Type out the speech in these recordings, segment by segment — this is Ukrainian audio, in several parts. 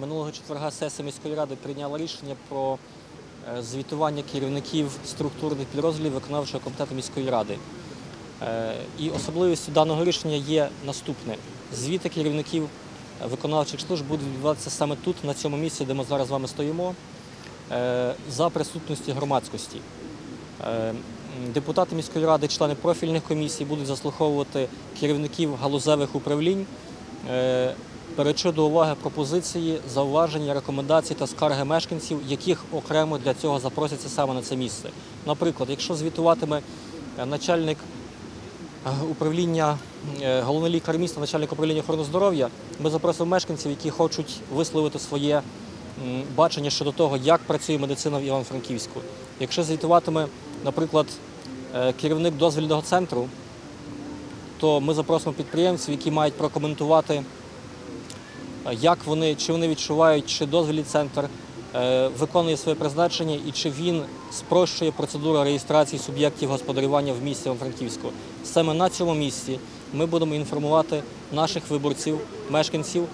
Минулого четверга сесія міської ради прийняла рішення про е, звітування керівників структурних підрозділів виконавчого комітету міської ради. Е, І особливістю даного рішення є наступне: звіти керівників е, виконавчих служб будуть відбуватися саме тут, на цьому місці, де ми зараз з вами стоїмо, за присутності громадськості. Депутати міської ради, члени профільних комісій будуть заслуховувати керівників галузевих управлінь, беручи до уваги пропозиції, зауваження, рекомендації та скарги мешканців, яких окремо для цього запросяться саме на це місце. Наприклад, якщо звітуватиме е, начальник е, управління, е, головний лікар міста, начальник управління охорони здоров'я, ми запросимо мешканців, які хочуть висловити своє бачення щодо того, як працює медицина в Івано-Франківську. Якщо звітуватиме, наприклад, керівник дозвільного центру, то ми запросимо підприємців, які мають прокоментувати, як вони, чи вони відчувають, чи дозвільний центр е, виконує своє призначення і чи він спрощує процедуру реєстрації суб'єктів господарювання в місті Івано-Франківську. Саме на цьому місці ми будемо інформувати наших виборців, мешканців,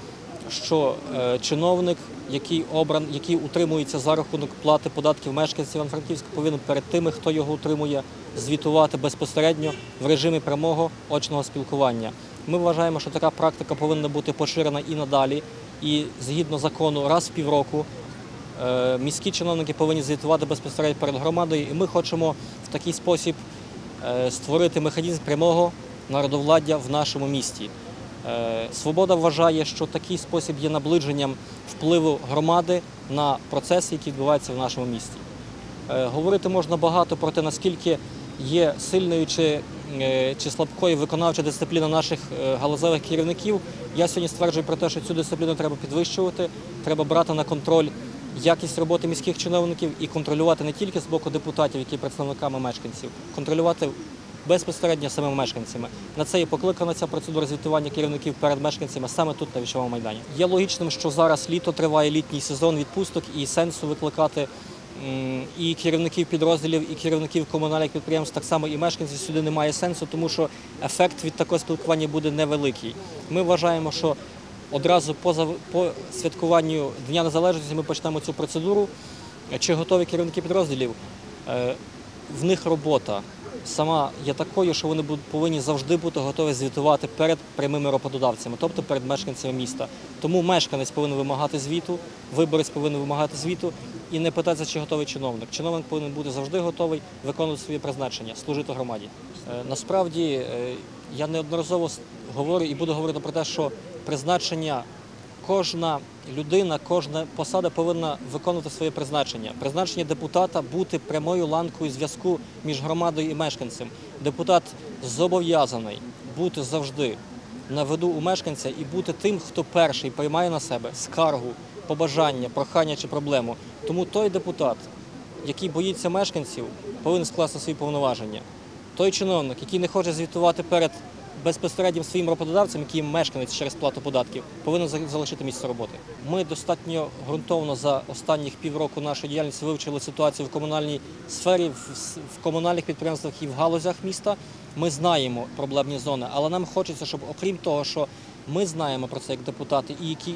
що е, чиновник, який обран, який утримується за рахунок плати податків мешканців Івано-Франківська, повинен перед тими, хто його утримує, звітувати безпосередньо в режимі прямого очного спілкування. Ми вважаємо, що така практика повинна бути поширена і надалі. І згідно закону, раз в півроку е, міські чиновники повинні звітувати безпосередньо перед громадою, і ми хочемо в такий спосіб е, створити механізм прямого народовладдя в нашому місті. Е, Свобода вважає, що такий спосіб є наближенням впливу громади на процеси, які відбуваються в нашому місті. Говорити можна багато про те, наскільки є сильною чи, чи слабкою виконавча дисципліна наших е, галузевих керівників. Я сьогодні стверджую про те, що цю дисципліну треба підвищувати, треба брати на контроль якість роботи міських чиновників і контролювати не тільки з боку депутатів, які є представниками мешканців, контролювати безпосередньо самими мешканцями. На це і покликана ця процедура звітування керівників перед мешканцями саме тут на вічовому майдані. Є логічним, що зараз літо триває літній сезон відпусток і сенсу викликати і керівників підрозділів, і керівників комунальних підприємств, так само і мешканців сюди немає сенсу, тому що ефект від такого спілкування буде невеликий. Ми вважаємо, що одразу по, святкуванню Дня Незалежності ми почнемо цю процедуру. Чи готові керівники підрозділів? Е, В них робота сама є такою, що вони повинні завжди бути готові звітувати перед прямими роботодавцями, тобто перед мешканцями міста. Тому мешканець повинен вимагати звіту, виборець повинен вимагати звіту і не питатися, чи готовий чиновник. Чиновник повинен бути завжди готовий виконувати своє призначення, служити громаді. Е, Насправді е, я неодноразово говорю і буду говорити про те, що призначення кожна людина, кожна посада повинна виконувати своє призначення. Призначення депутата бути прямою ланкою зв'язку між громадою і мешканцем. Депутат зобов'язаний бути завжди на виду у мешканця і бути тим, хто перший приймає на себе скаргу, побажання, прохання чи проблему. Тому той депутат, який боїться мешканців, повинен скласти свої повноваження. Той чиновник, який не хоче звітувати перед безпосереднім своїм роботодавцем, який мешканець через плату податків, повинен залишити місце роботи. Ми достатньо ґрунтовно за останніх півроку нашої діяльності вивчили ситуацію в комунальній сфері, в, комунальних підприємствах і в галузях міста. Ми знаємо проблемні зони, але нам хочеться, щоб окрім того, що ми знаємо про це як депутати, і які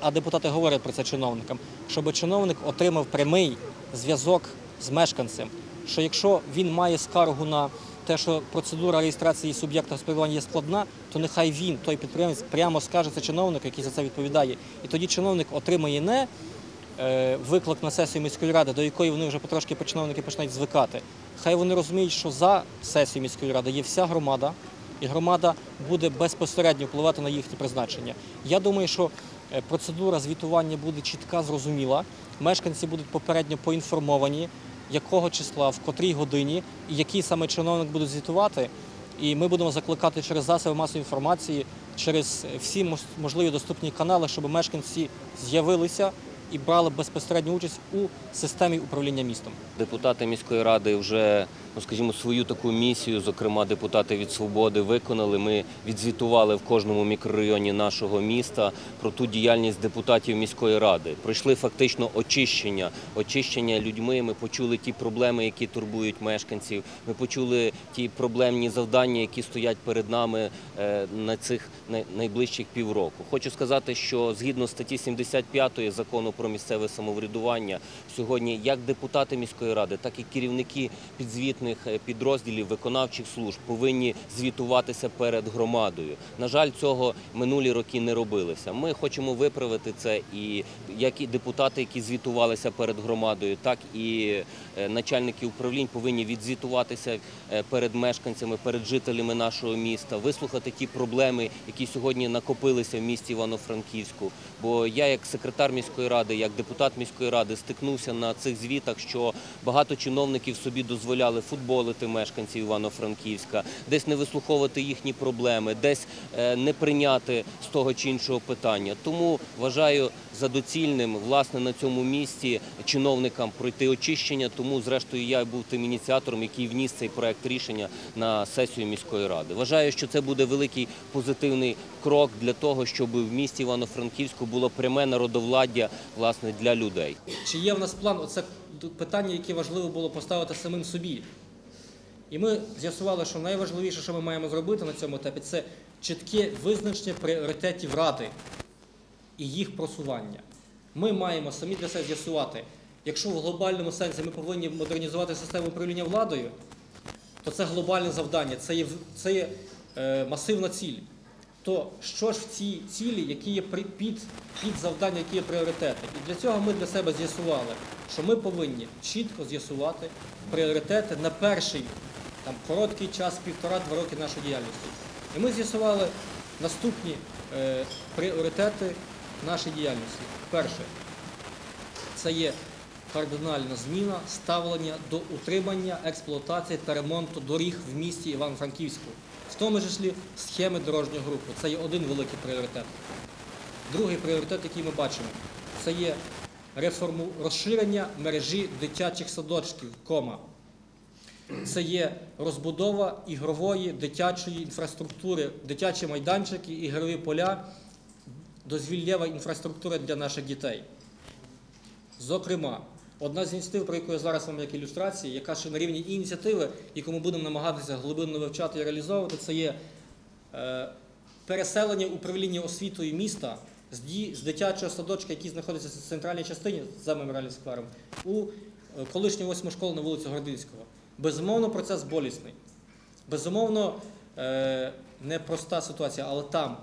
а депутати говорять про це чиновникам, щоб чиновник отримав прямий зв'язок з мешканцем. Що якщо він має скаргу на те, що процедура реєстрації суб'єкта господарювання є складна, то нехай він, той підприємець, прямо скаже це чиновнику, який за це відповідає. І тоді чиновник отримає не е, виклик на сесію міської ради, до якої вони вже потрошки чиновники починають звикати. Хай вони розуміють, що за сесією міської ради є вся громада, і громада буде безпосередньо впливати на їхні призначення. Я думаю, що е, процедура звітування буде чітка, зрозуміла. Мешканці будуть попередньо поінформовані, якого числа, в котрій годині і який саме чиновник буде звітувати. І ми будемо закликати через засоби масової інформації, через всі можливі доступні канали, щоб мешканці з'явилися, і брали безпосередню участь у системі управління містом. Депутати міської ради вже, ну скажімо, свою таку місію, зокрема депутати від свободи, виконали. Ми відзвітували в кожному мікрорайоні нашого міста про ту діяльність депутатів міської ради. Пройшли фактично очищення, очищення людьми. Ми почули ті проблеми, які турбують мешканців. Ми почули ті проблемні завдання, які стоять перед нами е, на цих найближчих півроку. Хочу сказати, що згідно статті 75 закону про місцеве самоврядування, сьогодні як депутати міської ради, так і керівники підзвітних е, підрозділів виконавчих служб повинні звітуватися перед громадою. На жаль, цього минулі роки не робилося. Ми хочемо виправити це, і як і депутати, які звітувалися перед громадою, так і е, начальники управлінь повинні відзвітуватися е, перед мешканцями, перед жителями нашого міста, вислухати ті проблеми, які сьогодні накопилися в місті Івано-Франківську. Бо я, як секретар міської ради, як депутат міської ради, стикнувся на цих звітах, що багато чиновників собі дозволяли футболити мешканців Івано-Франківська, десь не вислуховувати їхні проблеми, десь е, не прийняти з того чи іншого питання. Тому вважаю за доцільним власне на цьому місці чиновникам пройти очищення. Тому, зрештою, я був тим ініціатором, який вніс цей проект рішення на сесію міської ради. Вважаю, що це буде великий позитивний крок для того, щоб в місті Івано-Франківську було пряме народовладдя власне для людей. Чи є в нас план? Оце питання, яке важливо було поставити самим собі. І ми з'ясували, що найважливіше, що ми маємо зробити на цьому етапі, це чітке визначення пріоритетів ради і їх просування. Ми маємо самі для себе з'ясувати, якщо в глобальному сенсі ми повинні модернізувати систему управління владою, то це глобальне завдання, це є, це є е, масивна ціль. То що ж в цій цілі, які є при- під, під завдання, які є пріоритети? І для цього ми для себе з'ясували, що ми повинні чітко з'ясувати пріоритети на перший там, короткий час, півтора-два роки нашої діяльності. І ми з'ясували наступні е, пріоритети нашої діяльності. Перше, це є кардинальна зміна ставлення до утримання, експлуатації та ремонту доріг в місті Івано-Франківську, в тому числі схеми дорожнього руху. Це є один великий пріоритет. Другий пріоритет, який ми бачимо, це є реформу розширення мережі дитячих садочків, кома. Це є розбудова ігрової дитячої інфраструктури, дитячі майданчики, ігрові поля, дозвіллєва інфраструктура для наших дітей. Зокрема, одна з ініціатив, про яку я зараз вам як ілюстрації, яка ще на рівні ініціативи, яку ми будемо намагатися глибинно вивчати і реалізовувати, це є е, переселення управління освітою міста з, дитячого садочка, який знаходиться в центральній частині за меморіальним сквером, у е, колишню восьму школу на вулицю Гординського. Безумовно, процес болісний. Безумовно, е, непроста ситуація, але там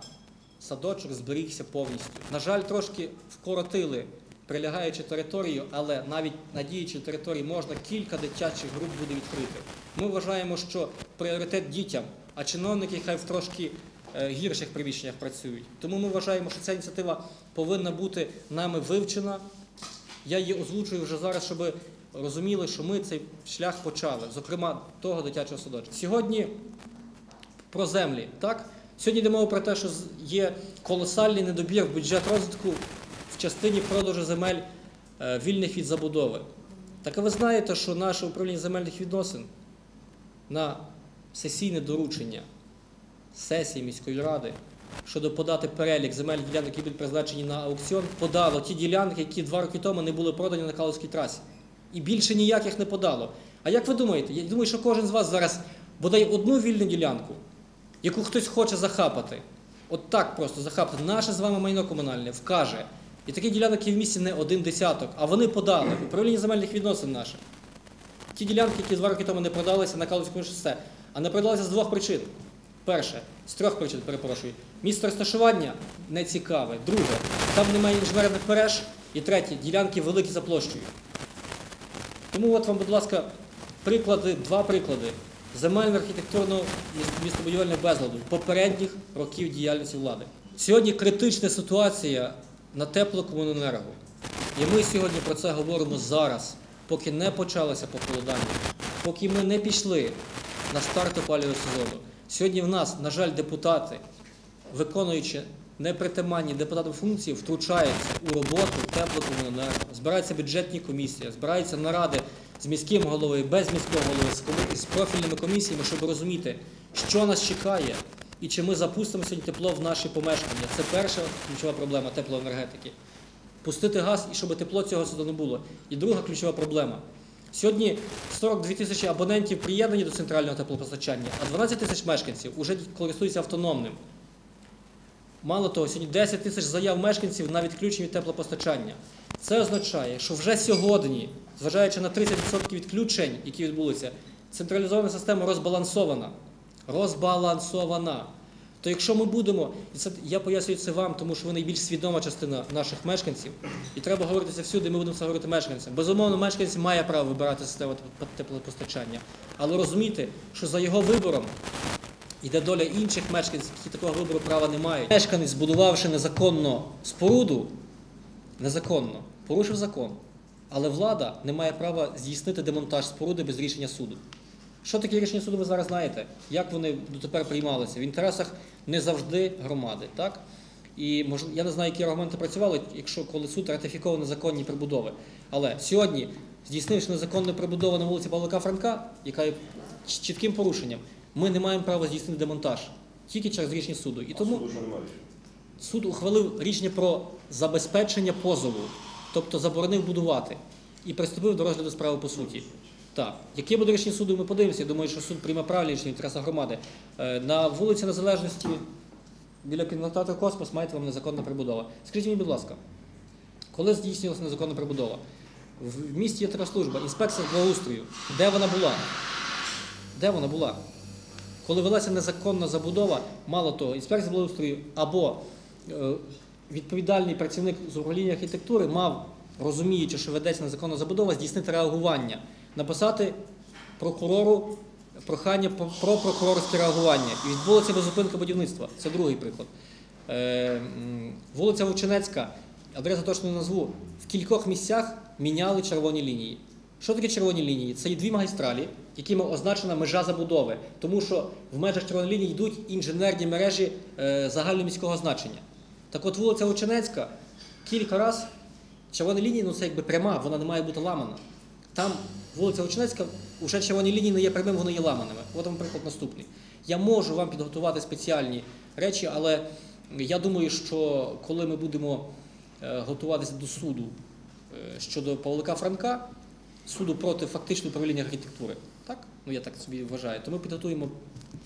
садочок зберігся повністю. На жаль, трошки вкоротили прилягаючи територію, але навіть на діючій території можна кілька дитячих груп буде відкрити. Ми вважаємо, що пріоритет дітям, а чиновники хай в трошки е, гірших приміщеннях працюють. Тому ми вважаємо, що ця ініціатива повинна бути нами вивчена. Я її озвучую вже зараз, щоб розуміли, що ми цей шлях почали, зокрема того дитячого садочка. Сьогодні про землі. Так? Сьогодні йде мова про те, що є колосальний недобір в бюджет розвитку в частині продажу земель е, вільних від забудови. Так а ви знаєте, що наше управління земельних відносин на сесійне доручення сесії міської ради щодо подати перелік земельних ділянок, які будуть призначені на аукціон, подало ті ділянки, які два роки тому не були продані на Калузькій трасі. І більше ніяких не подало. А як ви думаєте? Я думаю, що кожен з вас зараз бодай одну вільну ділянку, яку хтось хоче захапати, от так просто захапати, наше з вами майно комунальне вкаже. І таких ділянок є в місті не один десяток, а вони подали. Управління земельних відносин наше. Ті ділянки, які два роки тому не продалися на Калузькому шосе, а не продалися з двох причин. Перше, з трьох причин, перепрошую. Місце розташування не цікаве. Друге, там немає інженерних мереж. І третє, ділянки великі за площею. Тому от вам, будь ласка, приклади, два приклади земельно-архітектурного і містобудівельного безладу попередніх років діяльності влади. Сьогодні критична ситуація на теплокомуненерго. І ми сьогодні про це говоримо зараз, поки не почалося похолодання, поки ми не пішли на старт опалювального сезону. Сьогодні в нас, на жаль, депутати, виконуючи непритаманні депутатам функції втручаються у роботу теплокомуненерго. Збираються бюджетні комісії, збираються наради з міським головою, без міського голови, з, профільними комісіями, щоб розуміти, що нас чекає і чи ми запустимо сьогодні тепло в наші помешкання. Це перша ключова проблема теплоенергетики. Пустити газ і щоб тепло цього сюди не було. І друга ключова проблема. Сьогодні 42 тисячі абонентів приєднані до центрального теплопостачання, а 12 тисяч мешканців вже користуються автономним. Мало того, сьогодні 10 тисяч заяв мешканців на відключення від теплопостачання. Це означає, що вже сьогодні, зважаючи на 30% відключень, які відбулися, централізована система розбалансована. Розбалансована. То якщо ми будемо, і це я пояснюю це вам, тому що ви найбільш свідома частина наших мешканців, і треба говорити це всюди, ми будемо це говорити мешканцям. Безумовно, мешканець має право вибирати систему теп- теплопостачання, але розумійте, що за його вибором Іде доля інших мешканців, які такого вибору права не мають. Мешканець, збудувавши незаконно споруду, незаконно, порушив закон. Але влада не має права здійснити демонтаж споруди без рішення суду. Що таке рішення суду, ви зараз знаєте? Як вони дотепер приймалися? В інтересах не завжди громади, так? І я не знаю, які аргументи працювали, якщо коли суд ратифіковував незаконні прибудови. Але сьогодні, здійснивши незаконну прибудову на вулиці Павлика Франка, яка є чітким порушенням, ми не маємо права здійснити демонтаж тільки через рішення суду. І тому суд ухвалив рішення про забезпечення позову, тобто заборонив будувати і приступив до розгляду справи по суті. Так, яке буде рішення суду, ми подивимося. Я думаю, що суд прийме правильне рішення в інтересах громади. Е, На вулиці Незалежності біля кінотеатру Космос маєте вам незаконна прибудова. Скажіть мені, будь ласка, коли здійснювалася незаконна прибудова? В місті є така служба, інспекція з благоустрою. Де вона була? Де вона була? Коли велася незаконна забудова, мало того, інспекція благоустрою або е, відповідальний працівник з управління архітектури мав, розуміючи, що ведеться незаконна забудова, здійснити реагування, написати прокурору прохання про про прокурорське реагування. І відбулася беззупинка будівництва. Це другий приклад. Е, вулиця Вовчинецька, адреса точно не назву, в кількох місцях міняли червоні лінії. Що таке червоні лінії? Це є дві магістралі, якими означена межа забудови, тому що в межах червоної лінії йдуть інженерні мережі е, загальноміського значення. Так от вулиця Оченецька кілька разів червона лінія, ну це якби пряма, вона не має бути ламана. Там вулиця Оченецька, вже червоні лінії не є прямими, вони є ламаними. От вам приклад наступний. Я можу вам підготувати спеціальні речі, але я думаю, що коли ми будемо е, готуватися до суду е, щодо Павлика Франка, суду проти фактичного управління архітектури. Так? Ну я так собі вважаю. То ми підготуємо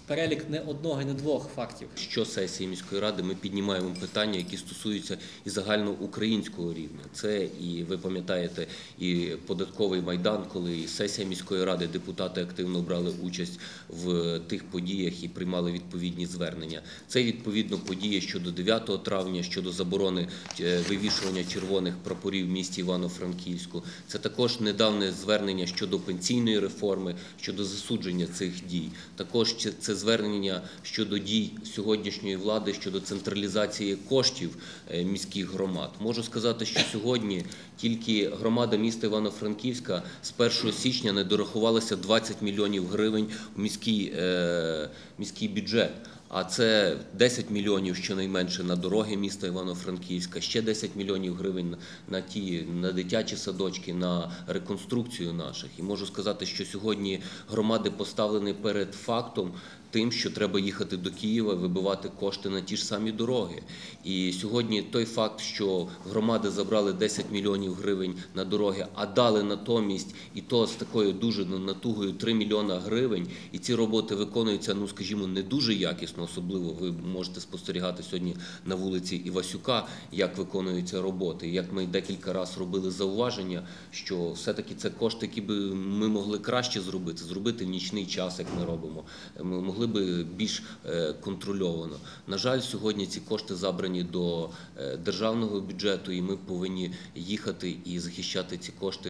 перелік не одного і не двох фактів. Що сесії міської ради ми піднімаємо питання, які стосуються і загальноукраїнського рівня. Це і ви пам'ятаєте, і податковий майдан, коли сесія міської ради депутати активно брали участь в тих подіях і приймали відповідні звернення. Це відповідно події щодо 9 травня, щодо заборони е, вивішування червоних прапорів в місті Івано-Франківську. Це також недавнє звернення щодо пенсійної реформи, щодо засудження цих дій. Також це звернення щодо дій сьогоднішньої влади щодо централізації коштів е, міських громад. Можу сказати, що сьогодні тільки громада міста Івано-Франківська з 1 січня не дорахувалася 20 мільйонів гривень в міський, е, міський бюджет. А це 10 мільйонів щонайменше на дороги міста Івано-Франківська, ще 10 мільйонів гривень на ті на дитячі садочки, на реконструкцію наших. І можу сказати, що сьогодні громади поставлені перед фактом тим, що треба їхати до Києва, вибивати кошти на ті ж самі дороги. І сьогодні той факт, що громади забрали 10 мільйонів гривень на дороги, а дали натомість і то з такою дуже натугою 3 мільйона гривень, і ці роботи виконуються, ну скажімо, не дуже якісно. Особливо ви можете спостерігати сьогодні на вулиці Івасюка, як виконуються роботи. Як ми декілька разів робили зауваження, що все-таки це кошти, які би ми могли краще зробити, зробити в нічний час, як ми робимо. Ми могли би більш е, контрольовано. На жаль, сьогодні ці кошти забрані до е, державного бюджету, і ми повинні їхати і захищати ці кошти